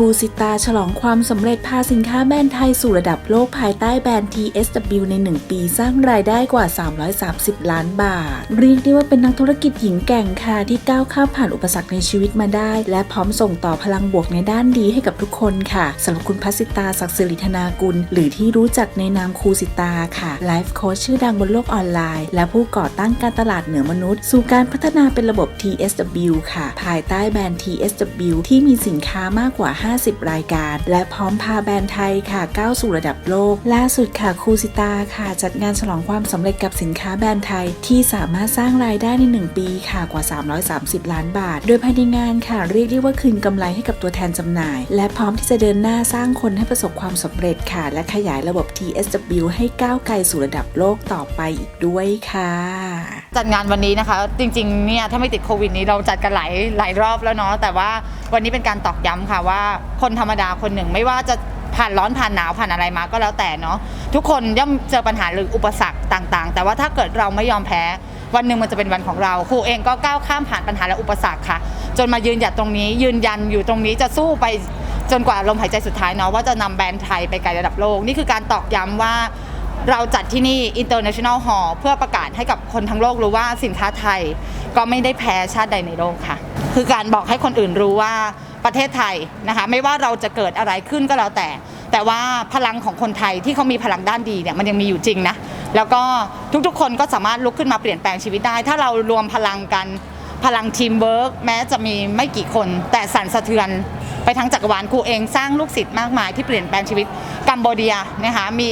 รูซิตาฉลองความสำเร็จพาสินค้าแบรนด์ไทยสู่ระดับโลกภายใต้แบรนด์ TSW ใน 1 ปีสร้างรายได้กว่า 330 ล้านบาท เรียกได้ว่าเป็นนักธุรกิจหญิงแกร่งค่ะที่ก้าวข้ามผ่านอุปสรรคในชีวิตมาได้ และพร้อมส่งต่อพลังบวกในด้านดีให้กับทุกคนค่ะสำหรับคุณพัสิตาศักดิ์สิริธนากุล หรือที่รู้จักในนามครูสิตาค่ะไลฟ์โค้ชชื่อดังบนโลกออนไลน์ และผู้ก่อตั้งการตลาดเหนือมนุษย์ สู่การพัฒนาเป็นระบบ TSW ค่ะ ภายใต้แบรนด์ TSW ที่มีสินค้ามากกว่า50 รายการ และพร้อมพาแบรนด์ไทยค่ะก้าวสู่ระดับโลก ล่าสุดค่ะครูสิตาค่ะ จัดงานฉลองความสำเร็จกับสินค้าแบรนด์ไทย ที่สามารถสร้างรายได้ใน 1 ปีค่ะกว่า 330 ล้านบาท โดยภายในงานค่ะเรียกได้ว่าคืนกำไรให้กับตัวแทนจำหน่าย และพร้อมที่จะเดินหน้าสร้างคนให้ประสบความสำเร็จค่ะ และขยายระบบ TSW ให้ก้าวไกลสู่ระดับโลกต่อไปอีกด้วยค่ะจัดงานวันนี้นะคะ จริงๆเนี่ยถ้าไม่ติดโควิดนี้เราจัดกันหลายหลายรอบแล้วเนาะแต่ว่าวันนี้เป็นการตอกย้ำค่ะว่าคนธรรมดาคนหนึ่งไม่ว่าจะผ่านร้อนผ่านหนาวผ่านอะไรมาก็แล้วแต่เนาะทุกคนย่อมเจอปัญหาหรืออุปสรรคต่างๆ แต่ว่าถ้าเกิดเราไม่ยอมแพ้ วันหนึ่งมันจะเป็นวันของเราครูเองก็ก้าวข้ามผ่านปัญหาและอุปสรรคค่ะ จนมายืนหยัดตรงนี้ ยืนยันอยู่ตรงนี้จะสู้ไปจนกว่าลมหายใจสุดท้ายเนาะว่าจะนำแบรนด์ไทยไปไกลระดับโลก นี่คือการตอกย้ำว่าเราจัดที่นี่ International Hall เพื่อประกาศให้กับคนทั้งโลกรู้ว่าสินค้าไทยก็ไม่ได้แพ้ชาติใดในโลกค่ะ คือการบอกให้คนอื่นรู้ว่า ประเทศไทยนะคะไม่ว่าเราจะเกิดอะไรขึ้นก็แล้วแต่ แต่ว่าพลังของคนไทยที่เขามีพลังด้านดีเนี่ยมันยังมีอยู่จริงนะแล้วก็ทุกๆ คนก็สามารถลุกขึ้นมาเปลี่ยนแปลงชีวิตได้ ถ้าเรารวมพลังกันพลังทีมเวิร์กแม้จะมีไม่กี่คน แต่สั่นสะเทือนไปทั้งจักรวาลครูเองสร้างลูกศิษย์มากมายที่เปลี่ยนแปลงชีวิตกัมโบเดียนะคะมี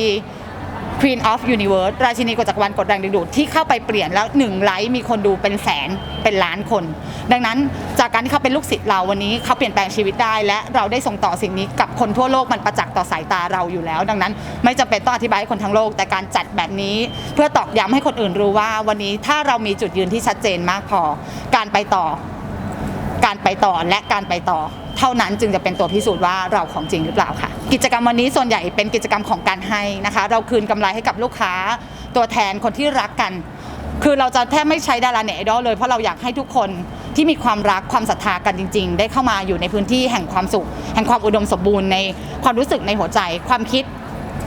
Queen of Universe ราชินีกฎจักรวาลกดแรงดึงดูดที่เข้าไปเปลี่ยนแล้วหนึ่งไลฟ์มีคนดูเป็นแสนเป็นล้านคน ดังนั้นจากการที่เขาเป็นลูกศิษย์เราวันนี้เขาเปลี่ยนแปลงชีวิตได้ และเราได้ส่งต่อสิ่งนี้กับคนทั่วโลกมันประจักษ์ต่อสายตาเราอยู่แล้ว ดังนั้นไม่จำเป็นต้องอธิบายให้คนทั้งโลก แต่การจัดแบบนี้ เพื่อตอกย้ำให้คนอื่นรู้ว่า วันนี้ถ้าเรามีจุดยืนที่ชัดเจนมากพอ การไปต่อ การไปต่อและการไปต่อ เท่านั้นจึงจะเป็นตัวพิสูจน์ว่าเราของจริงหรือเปล่าค่ะ กิจกรรมวันนี้ส่วนใหญ่เป็นกิจกรรมของการให้นะคะ เราคืนกำไรให้กับลูกค้า ตัวแทนคนที่รักกัน คือเราจะแทบไม่ใช้ดาราเน็ตไอดอลเลยเพราะเราอยากให้ทุกคนที่มีความรักความศรัทธากันจริง ๆ ได้เข้ามาอยู่ในพื้นที่แห่งความสุข แห่งความอุดมสมบูรณ์ในความรู้สึกในหัวใจความคิด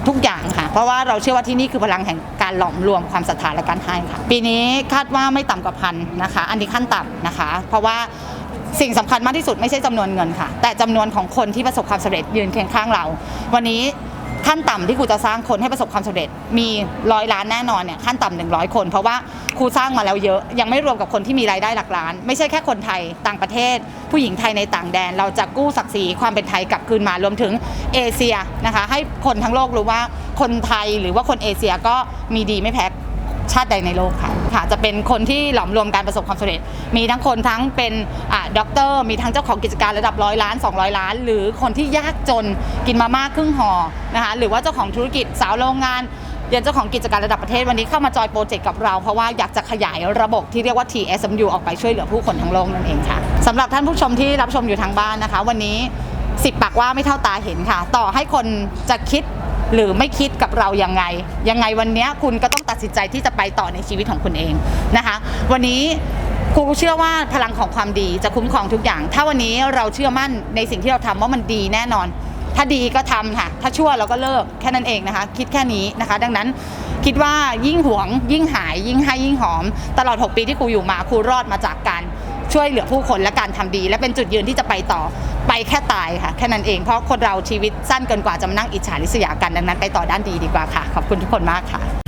ทุกอย่างค่ะ เพราะว่าเราเชื่อว่าที่นี่คือพลังแห่งการหลอมรวมความศรัทธาและการให้ค่ะ ปีนี้คาดว่าไม่ต่ำกว่าพันนะคะ อันนี้ขั้นต่ำนะคะ เพราะว่า สิ่งสำคัญมากที่สุดไม่ใช่จำนวนเงินค่ะ แต่จำนวนของคนที่ประสบความสำเร็จยืนเคียงข้างเรา วันนี้ขั้นต่ำที่ครูจะสร้างคนให้ประสบความสำเร็จ มีร้อยล้านแน่นอนเนี่ยขั้นต่ำหนึ่งร้อยคน เพราะว่าครูสร้างมาแล้วเยอะ ยังไม่รวมกับคนที่มีรายได้หลักล้าน ไม่ใช่แค่คนไทยต่างประเทศ ผู้หญิงไทยในต่างแดน เราจะกู้ศักดิ์ศรีความเป็นไทยกลับคืนมารวมถึงเอเชียนะคะให้คนทั้งโลกรู้ว่าคนไทยหรือว่าคนเอเชียก็มีดีไม่แพ้ ชาติใดในโลกค่ะค่ะจะเป็นคนที่หลอมรวมการประสบความสำเร็จ มีทั้งคนทั้งเป็นอ่าด็อกเตอร์มีทั้งเจ้าของกิจการระดับร้อยล้าน 200 ล้าน หรือคนที่ยากจนกินมาม่าครึ่งห่อนะคะหรือว่าเจ้าของธุรกิจสาวโรงงานยันเจ้าของกิจการระดับประเทศวันนี้เข้ามาจอยโปรเจกต์กับเรา เพราะว่าอยากจะขยายระบบที่เรียกว่า TSMU ออกไปช่วยเหลือผู้คนทั้งโลกนั่นเองค่ะสำหรับท่านผู้ชมที่รับชมอยู่ทางบ้านนะคะ วันนี้สิบปากว่าไม่เท่าตาเห็นค่ะ ต่อให้คนจะคิด หรือไม่คิดกับเรายังไง ยังไงวันนี้คุณก็ต้องตัดสินใจที่จะไปต่อในชีวิตของคุณเองนะคะ วันนี้ครูเชื่อว่าพลังของความดีจะคุ้มครองทุกอย่าง ถ้าวันนี้เราเชื่อมั่นในสิ่งที่เราทำว่ามันดีแน่นอน ถ้าดีก็ทำค่ะ ถ้าชั่วเราก็เลิกแค่นั้นเองนะคะ คิดแค่นี้นะคะ ดังนั้นคิดว่ายิ่งหวง ยิ่งหาย ยิ่งให้ยิ่งหอม ตลอด 6 ปีที่ครูอยู่มาครูรอดมาจากการ ช่วยเหลือผู้คนและการทำดี และเป็นจุดยืนที่จะไปต่อไปแค่ตายค่ะแค่นั้นเองเพราะคนเราชีวิตสั้นเกินกว่าจะมานั่งอิจฉาริษยากันดังนั้นไปต่อด้านดีดีกว่าค่ะ ขอบคุณทุกคนมากค่ะ